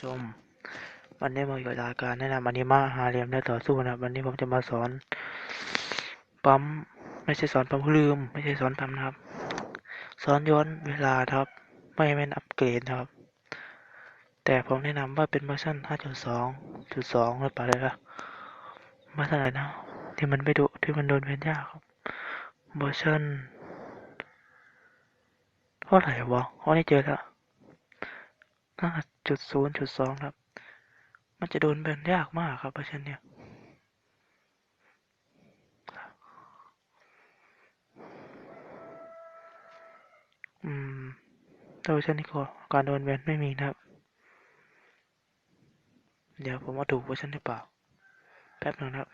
ชม วันนี้มาอยู่รายการแนะนำอนิมาหาเหลี่ยมและต่อสู้นะครับวันนี้ผมจะมาสอน ปั๊ม ไม่ใช่สอนปั๊มลืม ไม่ใช่สอนปั๊มนะครับ สอนย้อนเวลาครับ ไม่เป็นอัปเกรดครับ แต่ผมแนะนำว่าเป็นเวอร์ชัน5.2.2หรือเปล่าเลยล่ะเวอร์ชันะไรนะ ที่มันไม่ดุที่มันโดนเว้นยากครับเวอร์ชันเท่าไหร่วะอ๋อนี่เจอแล้ว ห้าจุดศูนย์จุดสองครับ มันจะโดนแบนยากมากครับเวอร์ชันเนี้ยอืมต่เวอร์ชันนี้ก็การโดนแบนไม่มีนะครับ เดี๋ยวผมมาดูเวอร์ชันหรือเปล่า แป๊บหนึงนะครับ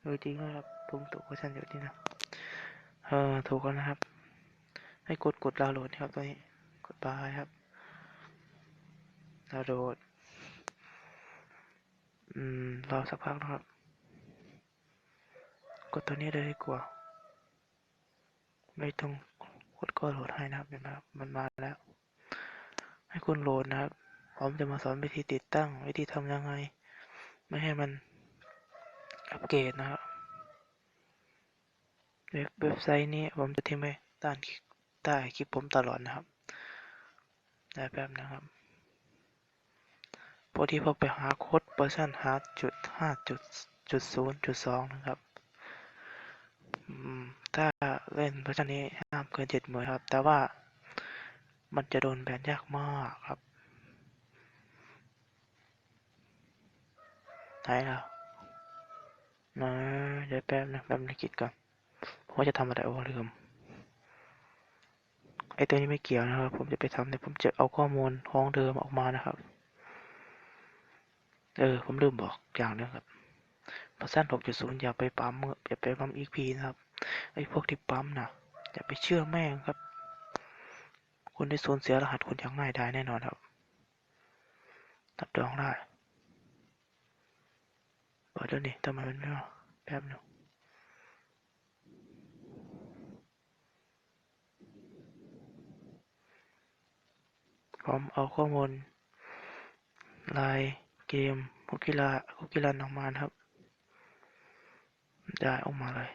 เออจริงนะครับผมถูกเวอร์ชันอยู่นี่นะ เออถูกแล้วนะครับ ให้กดกดดาวน์โหลดครับตัวนี้ บายครับดาวน์โหลดอืม รอสักพักนะครับ กดตัวนี้เลยดีกว่า ไม่ต้องกดก็โหลดให้นะครับเห็นไหมครับ มันมาแล้ว ให้คุณโหลดนะครับ ผมจะมาสอนวิธีติดตั้ง วิธีทำยังไง ไม่ให้มันอัปเกรดนะครับ เว็บเว็บไซต์นี้ผมจะทิ้งไว้ใต้คลิปผมตลอดนะครับ ได้แป๊บนะครับพอดีผมไปหาโค้ดเวอร์ชันหาจุดห้าจุดจุดศูนย์จุดสองนะครับอืมถ้าเล่นเวอร์ชันนี้ห้ามเกินเจ็ดหมื่นครับ แต่ว่ามันจะโดนแบนยากมากครับ ไหนล่ะนะเดี๋ยวแป๊บนะแป๊บนึงคิดก่อนผมว่าจะทำอะไรโอ้ลืม ไอตัวนี้ไม่เกี่ยวนะครับ ผมจะไปทำเนี่ยผมจะเอาข้อมูลห้องเดิมออกมานะครับ เออ ผมลืมบอกอย่างนึงครับเวอร์ชัน6.0อย่าไปปั๊มเออย่าไปปั๊ม EXP นะครับ ไอพวกที่ปั๊มนะอย่าไปเชื่อแม่งครับ คุณได้สูญเสียรหัสคุณอย่างง่ายดายแน่นอนครับรับรองได้เปิดแล้วนี่ทำไมมันไม่มาแป๊บนึง ผมเอาข้อมูลไลน์เกมคุกกี้ลาคุกกี้รันออกมานครับ ได้ออกมาเลย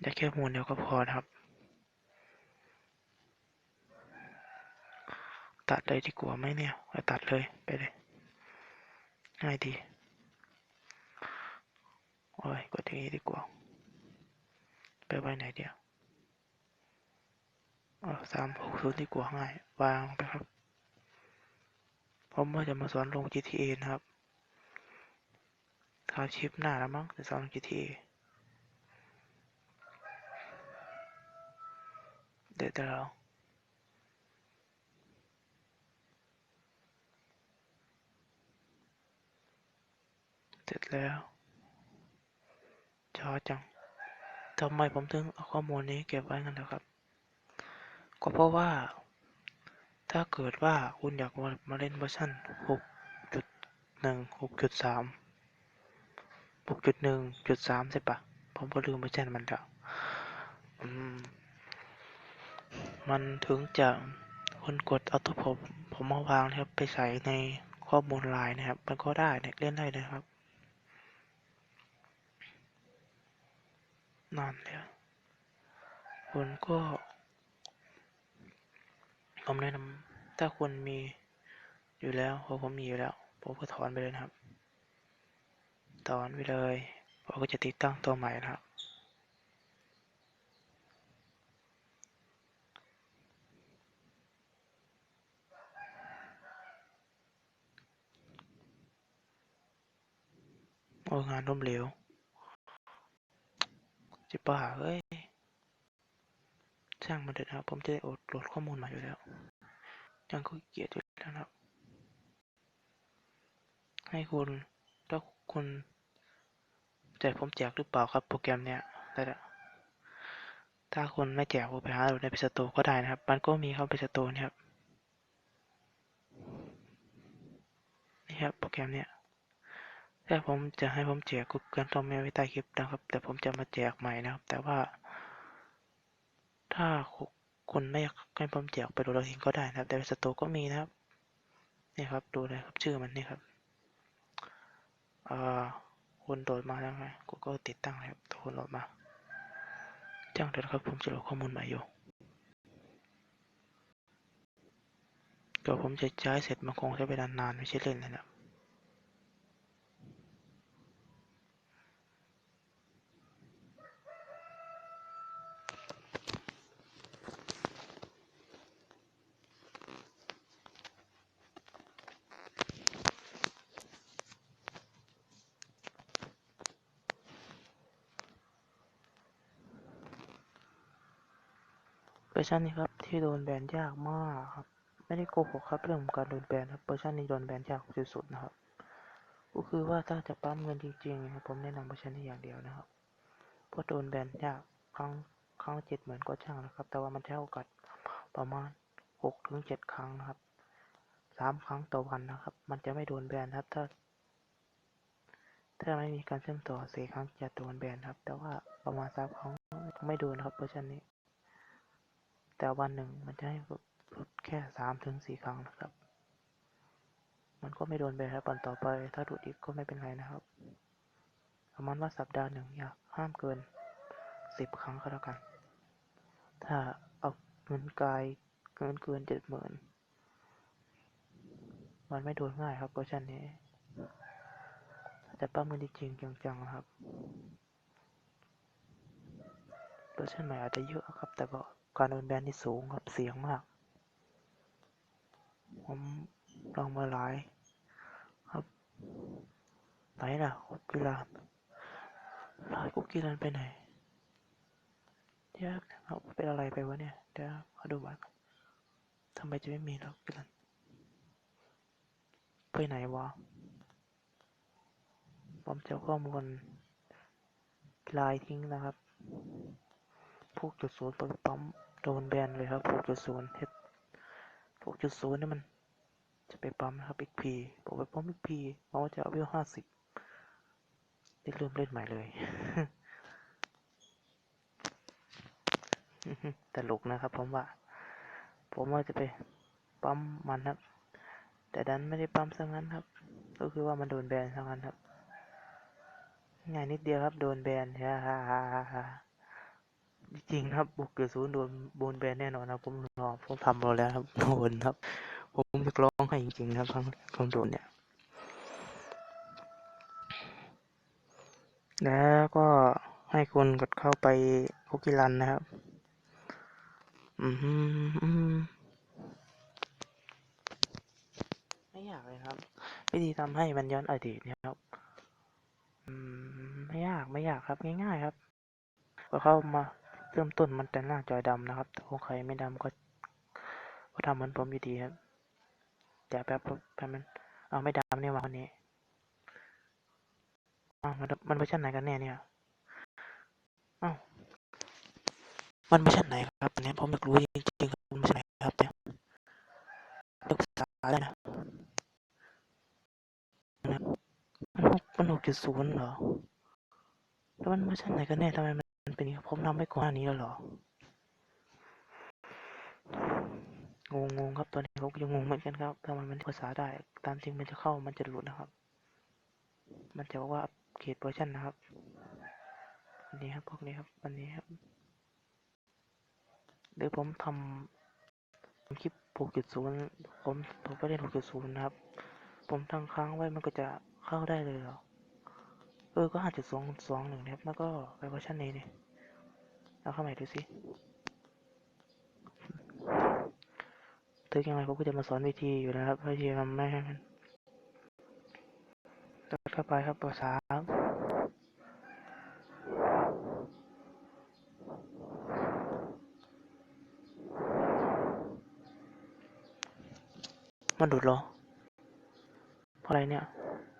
ได้แค่มูลเดียวก็พอครับ ตัดเลยดีกว่าไหมเนี่ยเอาตัดเลยไปเลยง่ายดีโอ้ยกดอย่างนี้ดีกว่า ไปไว้ไหนเดียว สามหกศูนย์ดีกว่าง่าย วางไปครับ ผมว่าจะมาสอนลง GTA นะครับคราวชิปหน้าแล้วมั้งจะสอนลง GTA เดี๋ยวเราเสร็จแล้วจอจังทำไมผมถึงเอาข้อมูลนี้เก็บไว้กันนะครับ ก็เพราะว่า ถ้าเกิดว่าคุณอยากมามาเล่นเวอร์ชัน6.1 6.3 6.1.3 ใช่ปะผมก็ลืมเวอร์ชันมันแล้วมมันถึงจะคนกดเอาตัวผมผมมาวางนะครับไปใส่ในข้อมูลไลน์นะครับ มันก็ได้เนี่ยเล่นได้นะครับนั่นเลยคุณก็ ผมแนะนำถ้าคุณมีอยู่แล้วพราะผมมีอยู่แล้ว ผมก็ถอนไปเลยนะครับ ถอนไปเลยผมก็จะติดตั้งตัวใหม่นะครับ โอ้งานล้มเหลวจิบ้าเอ้ย ช่างมันเถอะนะครับ ผมจะได้โหลดข้อมูลมาอยู่แล้ว ยังก็เกียดอยู่แล้วนะครับ ให้คุณถ้าคุณแต่ผมแจกหรือเปล่าครับ โปรแกรมเนี้ยแต่ละถ้าคุณไม่แจกผมไปหาดูในเพจสโตก็ได้นะครับ มันก็มีเข้าเพจสโตร์นะครับนี่ครับโปรแกรมเนี้ยถ้าผมจะให้ผมแจกกูเกิลต้องม่ไว้ใต้คลิปนะครับ แต่ผมจะมาแจกใหม่นะครับ แต่ว่า ถ้าคุณไม่อยากให้ผมแจกไปโดดเราเองก็ได้นะครับแต่ในสตร์ก็มีนะครับนี่ครับดูเลยครับชื่อมันนี่ครับอ่อคุณโหลดมาแล้วไงกูก็ติดตั้งแล้วถ้าคุณโหลดมาจ้างเถอะนะครับผมจะโหลดข้อมูลใหม่อยู่เดี๋ยวผมจะใช้เสร็จมันคงใช้เวลานานไม่ใช่เล่นเลยนะ ชันนี้ครับที่โดนแบนยากมากครับ ไม่ได้โกหกครับเรื่องของการโดนแบนครับเวอร์ชันนี้โดนแบนยากสุดๆนะครับ ก็คือว่าถ้าจะปั๊มเงินจริงๆนะครับผมแนะนำเวอร์ชันนี้อย่างเดียวนะครับเพราะโดนแบนยากครั้งครั้งเจ็ดเหมื่นก็ช่างนะครับ แต่ว่ามันเท่ากับประมาณหกถึงเจ็ดครั้งนะครับสามครั้งต่อวันนะครับ มันจะไม่โดนแบนครับ ถ้าถ้าไม่มีการเชื่อมต่อสี่ครั้งจะโดนแบนครับ แต่ว่าประมาณสามครั้งไม่โดนครับเวอร์ชันนี้ แต่วันหนึ่งมันจะให้ลดลดแค่สามถึงสี่ครั้งนะครับ มันก็ไม่โดนแบนครับวันต่อไป ถ้าดูดอีกก็ไม่เป็นไรนะครับประมาณว่าสัปดาห์หนึ่งอยากห้ามเกินสิบครั้งก็แล้วกัน ถ้าเอาเงินกายเกินเกินเจ็ดหมื่นมันไม่โดนง่ายครับเวอร์ชันนี้แต่ปั้มกันจริงๆจังๆครับเวอร์ชันใหม่อาจจะเยอะครับแต่ก็ การโดนแบนที่สูงครับเสียงมาก ผมลองมาหลาย ครับไหนล่ะคุกกี้รานหลายคุกกี้รานไปไหนเดี๋ยวเอาเป็นอะไรไปวะเนี่ยเดี๋ยวขอดูบัตรก่อนทำไมจะไม่มีแล้วคุกกี้รานไปไหนวะผมจะข้อมูลลายทิ้งนะครับ พวกจุดศูนย์ไปปั๊มโดนแบนเลยครับพวกจุดศูนย์เฮ็ดพวกจุดศูนย์นี่มัน จะไปปั๊มนะครับ XP บอกไปปั๊ม XP เพราะว่าจะเอาเวห้าสิบได้เริ่มเล่นใหม่เลย ตลกนะครับผมว่า ผมว่าจะไปปั๊มมันครับ แต่ดันไม่ได้ปั๊มซะงั้นครับ ก็คือว่ามันโดนแบนซะงั้นครับ ง่ายนิดเดียวครับ โดนแบนฮ่าฮ่าฮ่าฮ่า จริงครับบุกเกิดศูนย์โดนโดนแบนแน่นอนครับ ผมรอผมทำรอแล้วครับโดนครับ ผมอยากร้องให้จริงๆครับครั้งครั้งโดนเนี่ย แล้วก็ให้คุณกดเข้าไปคุกกี้รันนะครับ อืมไม่อยากเลยครับ วิธีทำให้มันย้อนอดีตเนี่ยครับ อืม ไม่ยากไม่ยากครับง่ายๆครับก็เข้ามา เริ่มต้นมันแต่หน้าจอยดำนะครับ แต่ของใครไม่ดำก็ ก็ทำเหมือนผมอยู่ดีครับแต่แป๊บแป๊บมันเอาไม่ดำเนี่ยมาคนนี้อ้าวมันมันเวอร์ชันไหนกันแน่เนี่ยอ้าวมันเวอร์ชันไหนครับอันนี้ผมอยากรู้จริงๆครับมันเวอร์ชันไหนครับเนี่ยศึกษาได้นะมันหกมันหกจุดศูนย์เหรอแล้วมันเวอร์ชันไหนกันแน่ทำไม มันเป็นอย่างนี้ผมทำไม่ก่อนหน้านี้แล้วเหรองงงๆครับตอนนี้ผมก็ยังงงเหมือนกันครับทำไมมันภาษาได้ ตามจริงมันจะเข้ามันจะหลุดนะครับ มันจะบอกว่าอัปเกรดเวอร์ชันนะครับอันนี้ครับพวกนี้ครับอันนี้ครับเดี๋ยวผมทำคลิป 6.0 ผมผมไปเล่น 6.0 นะครับ ผมตั้งค้างไว้มันก็จะเข้าได้เลยเหรอ เออ ก็ห้าจุดสองสองหนึ่งนะครับ แล้วก็ไปเวอร์ชันนี้นี่ เอาเข้าใหม่ดูสิถึงยังไงผมก็จะมาสอนวิธีอยู่นะครับวิธีทำไม่ให้มันตัดเข้าไปครับภาษามันดุดเหรอเพราะอะไรเนี่ย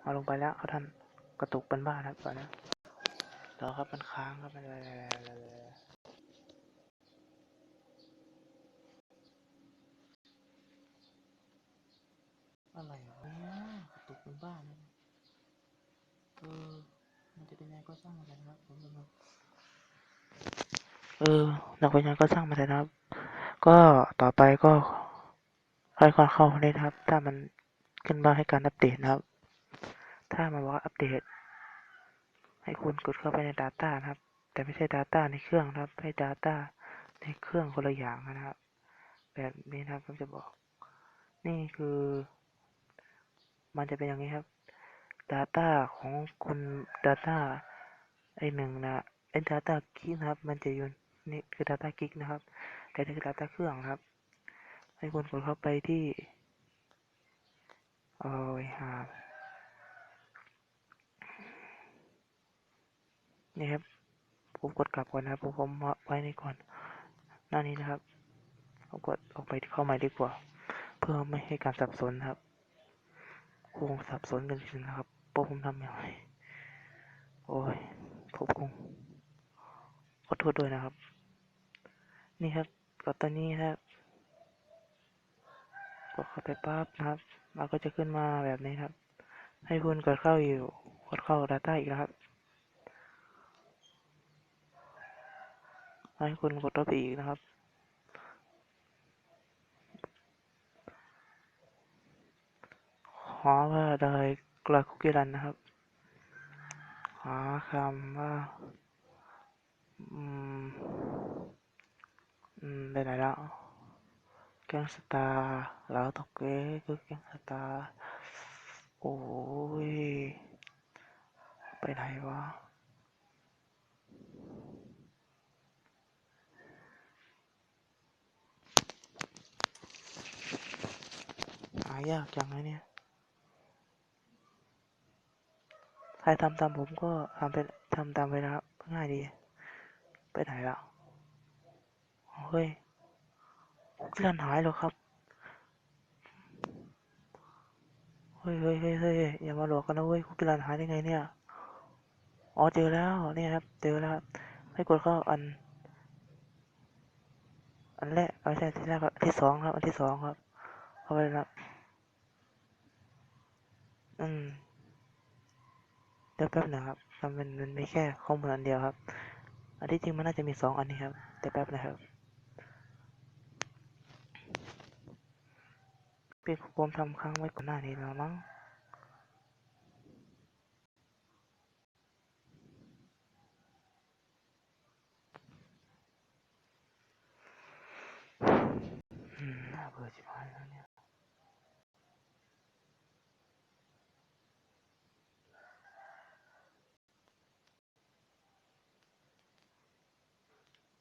เอาลงไปแล้วเขาท่านกระตุกเป็นบ้านะครับตอนนี้รอครับมันค้างครับมันอะไร วะเนี่ยกระตุกเป็นบ้าเลยเออ มันจะเป็นยังไงก็ช่างมันเลยนะครับผมจะมาเออนักวิญญาณก็ช่างมันเลยนะครับ ก็ต่อไปก็ค่อยๆเข้าเลยนะครับ ถ้ามันขึ้นมาให้การอัปเดตนะครับ ถ้ามันบอกว่าอัปเดต ให้คุณกดเข้าไปใน Data นะครับ แต่ไม่ใช่ Data ในเครื่องนะครับ ให้ Data ในเครื่องคนละอย่างนะครับ แบบนี้นะครับผมจะบอก นี่คือ มันจะเป็นอย่างนี้ครับ Data ของคุณ Data ไอหนึ่งนะไอ Data กิกนะครับ มันจะอยู่นี่คือ Data กิกนะครับ แต่นี่คือ Data เครื่องนะครับ ให้คุณกดเข้าไปที่เอาไว้หานี่ครับ ผมกดกลับก่อนนะครับ ผมไว้ในก่อน หน้านี้นะครับ ผมกดออกไปเข้าใหม่ดีกว่า เพื่อไม่ให้การสับสนครับ คงสับสนกันจริงนะครับพราะผมทำย่างไรโอ้ยผมคงขอโทษด้วยนะครับ นี่ครับก็ตอนนี้ครับกดเข้าไปปั๊บนะครับมันก็จะขึ้นมาแบบนี้ครับ ให้คุณกดเข้าอยู่กดเข้า Data อีกนะครับให้คุณกดเข้าไปอีกนะครับ ขอว่าโดยกลาคุกกี้รันนะครับหาคำว่าอืมอืมไปไหนแล้วแกงสตาร์แล้วตกเก้คือแกงสตาร์โอ้ยไปไหนวะหายากจังเลยเนี่ย ใครทำตามผมก็ทำเป็นทำตามไปนะครับ ง่ายดี ไปไหนแล้วเฮ้ยคุกกี้รันหายแล้วครับ เฮ้ยเฮ้ยเฮ้ยเฮ้ยอย่ามาหลอกกันนะเว้ยคุกกี้รันหายได้ไงเนี่ย อ๋อเจอแล้วนี่ครับ เจอแล้วให้กดเข้าอัน อันแรกไม่ใช่ที่แรกครับที่สองครับ อันที่สองครับ เข้าไปแล้วอืม ดี๋ยวแป๊บนะครับมันมันมันมีแค่ข้อมูลอันเดียวครับ อันที่จริงมันน่าจะมีสองอันนี้ครับ แต่แป๊บนะครับเป็นผมทำค้างไว้ก่อนหน้านี้แล้วมั้งอืมน่าเบื่อชิบหายแล้วเนี่ย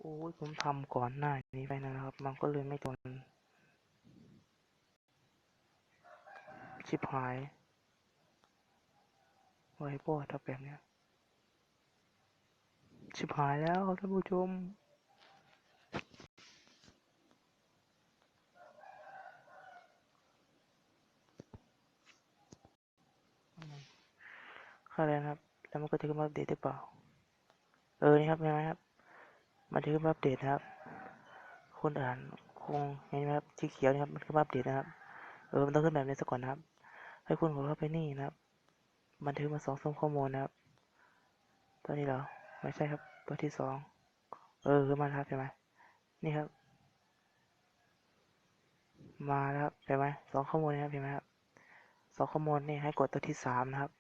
โอ้ยผมทำก่อนหน้านี้ไปนะครับ มันก็เลยไม่ตนชิบหาย ไว้โป้ถ้าแบบเนี้ย ชิบหายแล้วท่านผู้ชมเข้าแล้วนะครับ แล้วมันก็จะขึ้นมาอัปเดตหรือเปล่า เออ นี่ครับเห็นไหมครับ มันจะขึ้นอัปเดตนะครับคุณอ่านคงเห็นไหมครับสีเขียวนะครับมันขึ้นอัปเดตนะครับเออมันต้องขึ้นแบบนี้ซะก่อนนะครับ ให้คุณกดเข้าไปนี่นะครับ บันทึกมาสองสมข้อมูลนะครับ ตัวนี้เหรอไม่ใช่ครับ ตัวที่สองเออขึ้นมาครับเห็นไหมนี่ครับ มาแล้วครับเห็นไหมสองข้อมูลนะครับเห็นไหมครับสองข้อมูลนี่ให้กดตัวที่สามนะครับ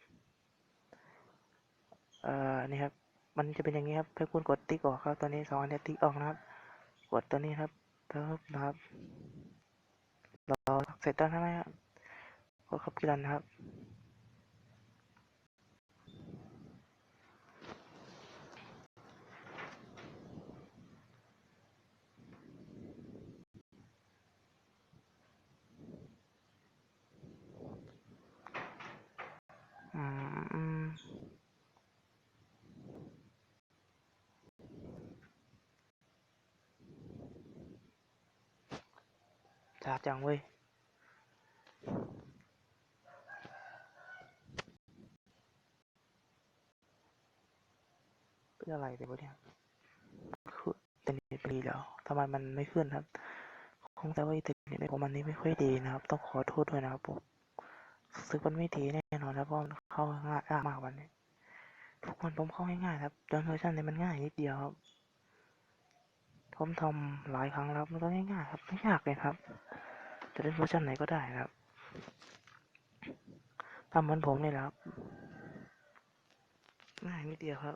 เอ่อนี่ครับ มันจะเป็นอย่างนี้ครับให้คุณกดติ๊กออกครับ ตัวนี้สองอันเนี้ยติ๊กออกนะครับ กดตัวนี้ครับเพิ่มนะครับรอเสร็จแล้วใช่ไหมครับกดเข้าไปรันนครับาจังเว้ยเป็นอะไรไปวะเนี่ยคืออินเทอร์เน็ตดีแล้วทำไมมันไม่ขึ้นครับ คงแต่ว่าอินเทอร์เน็ตของมันนี่ไม่ค่อยดีนะครับ ต้องขอโทษด้วยนะครับผมรู้สึกมันไม่ดีแน่นอนนะเพราะเข้าง่ายมากวันนี้ ทุกคนผมเข้าง่ายๆครับจนเวอร์ชันนี้มันง่ายนิดเดียวครับทผมทำหลายครั้งแล้วมันก็ง่ายๆครับไม่ยากเลยครับ จะเล่นเวอร์ชันไหนก็ได้ครับทำเหมือนผมนี่แหละครับง่ายนิดเดียวครับ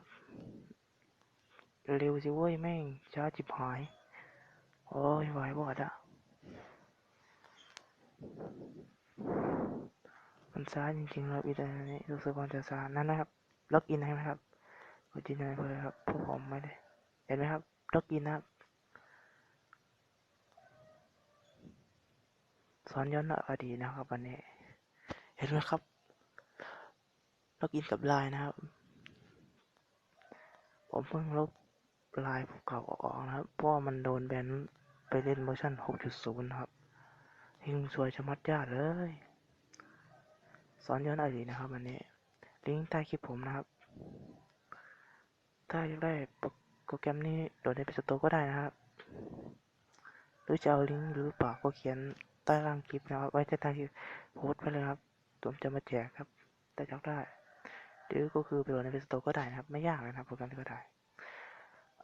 เร็วสิเว้ยแม่งช้าจิบหาย โอ้ยไหวบอดอะมันช้าจริงๆครับอีเดนนี้รู้สึกว่าจะช้านั่นนะครับ ล็อกอินให้ไหมครับกดยืนยันเลยครับพวกผมไม่ได้ เห็นไหมครับ ล็อกอินนะครับ สอนย้อนอดีตนะครับวันนี้เห็นไหมครับล็อกอินกับไลน์นะครับ ผมเพิ่งลบไลน์เก่าออกนะครับ เพราะว่ามันโดนแบนไปเล่นเวอร์ชัน6.0นะครับยิงสวยชะมัดญาติเลย สอนย้อนอดีตนะครับวันนี้ ลิงก์ใต้คลิปผมนะครับ ถ้าอยากได้โปรแกรมนี้โหลดใน Play Store ก็ได้นะครับ หรือจะเอาลิงก์หรือเปล่าก็เขียน ใต้ล่างคลิปนะครับ ไว้ใต้ใต้คลิปโพสต์ไปเลยครับผมจะมาแจกครับถ้าอยากได้หรือก็คือไปโหลดใน Play Store ก็ได้นะครับ ไม่ยากนะครับโปรแกรมนี้ก็ได้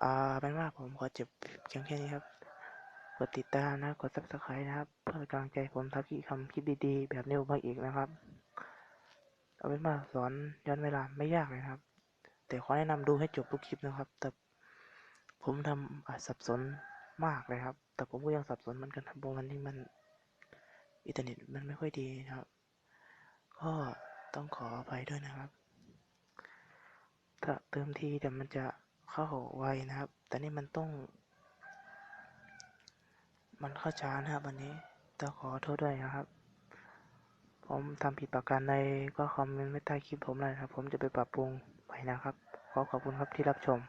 อ่าเป็นว่าผมขอจบเพียงแค่นี้ครับกดติดตามนะกด subscribe นะครับ เพื่อเป็นกำลังใจผมทำคลิปคำคลิปดีๆ แบบนี้ออกมาอีกนะครับ เอาเป็นว่าสอนย้อนเวลาไม่ยากเลยนะครับ แต่ขอแนะนำดูให้จบทุกคลิปนะครับ แต่ผมทำอาสับสนมากเลยครับ แต่ผมก็ยังสับสนเหมือนกันครับเพราะวันนี้มัน อินเทอร์เน็ตมันไม่ค่อยดีนะครับ ก็ต้องขออภัยด้วยนะครับ ถ้าเติมทีแต่มันจะเข้าไวนะครับ แต่นี่มันต้อง มันเข้าช้านะครับวันนี้ต้องขอโทษด้วยนะครับ ผมทำผิดประการใดก็คอมเมนต์ไว้ใต้คลิปผมเลยนะครับ ผมจะไปปรับปรุงใหม่นะครับ ขอขอบคุณครับที่รับชม